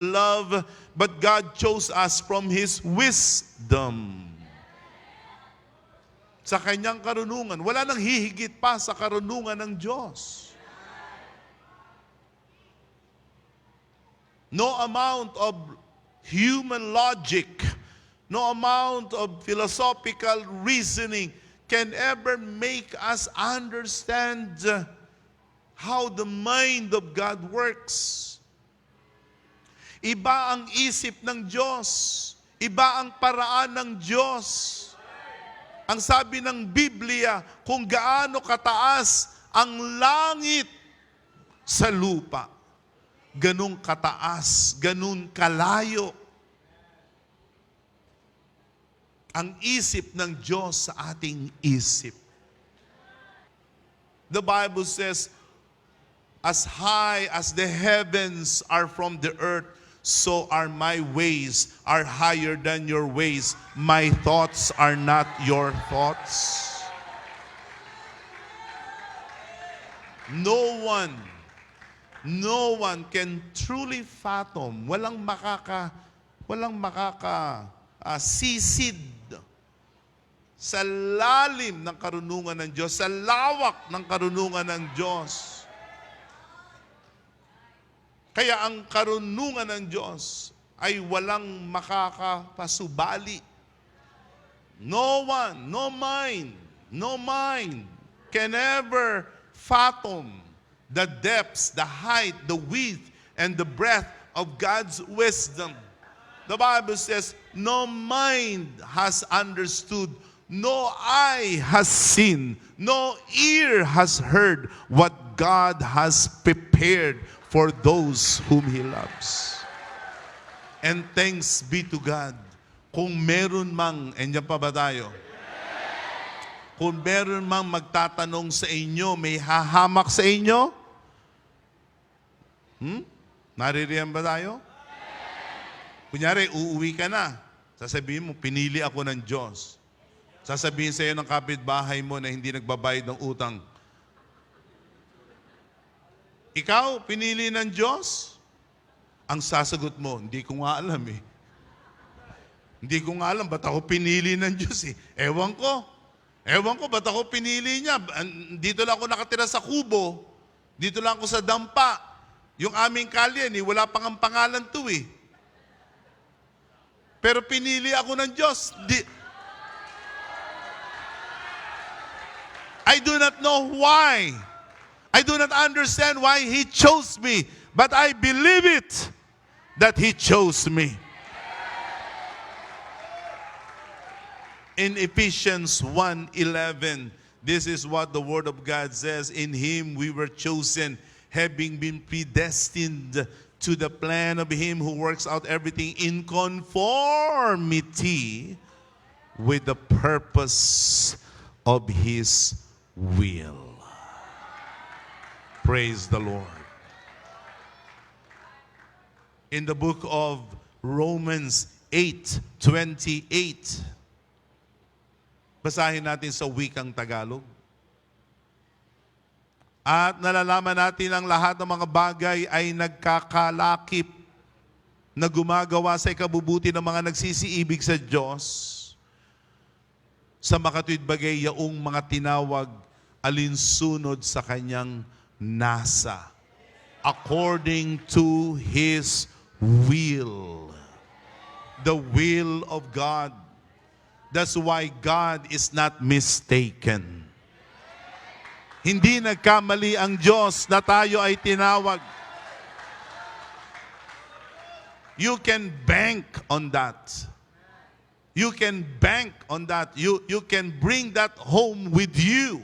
love, but God chose us from His wisdom. Sa kanyang karunungan. Wala nang hihigit pa sa karunungan ng Diyos. No amount of human logic, no amount of philosophical reasoning can ever make us understand how the mind of God works. Iba ang isip ng Diyos. Iba ang paraan ng Diyos. Ang sabi ng Biblia, kung gaano kataas ang langit sa lupa, ganun kataas, ganun kalayo ang isip ng Diyos sa ating isip. The Bible says, as high as the heavens are from the earth, so are my ways are higher than your ways. My thoughts are not your thoughts. No one, no one can truly fathom, walang makaka, walang makaka ah, sisid sa lalim ng karunungan ng Diyos, sa lawak ng karunungan ng Diyos. Kaya ang karunungan ng Diyos ay walang makakapasubali. No one, no mind, no mind can ever fathom the depths, the height, the width, and the breadth of God's wisdom. The Bible says, no mind has understood, no eye has seen, no ear has heard what God has prepared for those whom He loves. And thanks be to God, kung meron mang, andyan pa ba tayo? Kung meron mang magtatanong sa inyo, may hahamak sa inyo? Hmm? Naririyan ba tayo? Kunyari, uuwi ka na. Sasabihin mo, pinili ako ng Diyos. Sasabihin sa iyo ng kapitbahay mo na hindi nagbabayad ng utang. Ikaw, pinili ng Diyos? Ang sasagot mo, hindi ko nga alam eh. Hindi ko nga alam, ba't ako pinili ng Diyos eh? Ewan ko. Ewan ko, ba't ako pinili niya? Dito lang ako nakatira sa kubo. Dito lang ako sa dampa. Yung aming kalye, ni wala pang ang pangalan to eh. Pero pinili ako ng Diyos. Di- I do not know why. I do not understand why He chose me. But I believe it that He chose me. In Ephesians 1:11, this is what the word of God says, in him we were chosen having been predestined to the plan of him who works out everything in conformity with the purpose of his will. Praise the Lord. In the book of Romans 8:28 Basahin natin sa wikang Tagalog. At nalalaman natin ang lahat ng mga bagay ay nagkakalakip na gumagawa sa ikabubuti ng mga nagsisiibig sa Diyos sa makatuwid bagay yaong mga tinawag alinsunod sa kanyang nasa according to His will. The will of God. That's why God is not mistaken. Hindi nagkamali ang Diyos na tayo ay tinawag. You can bank on that. You can bank on that. You, you can bring that home with you.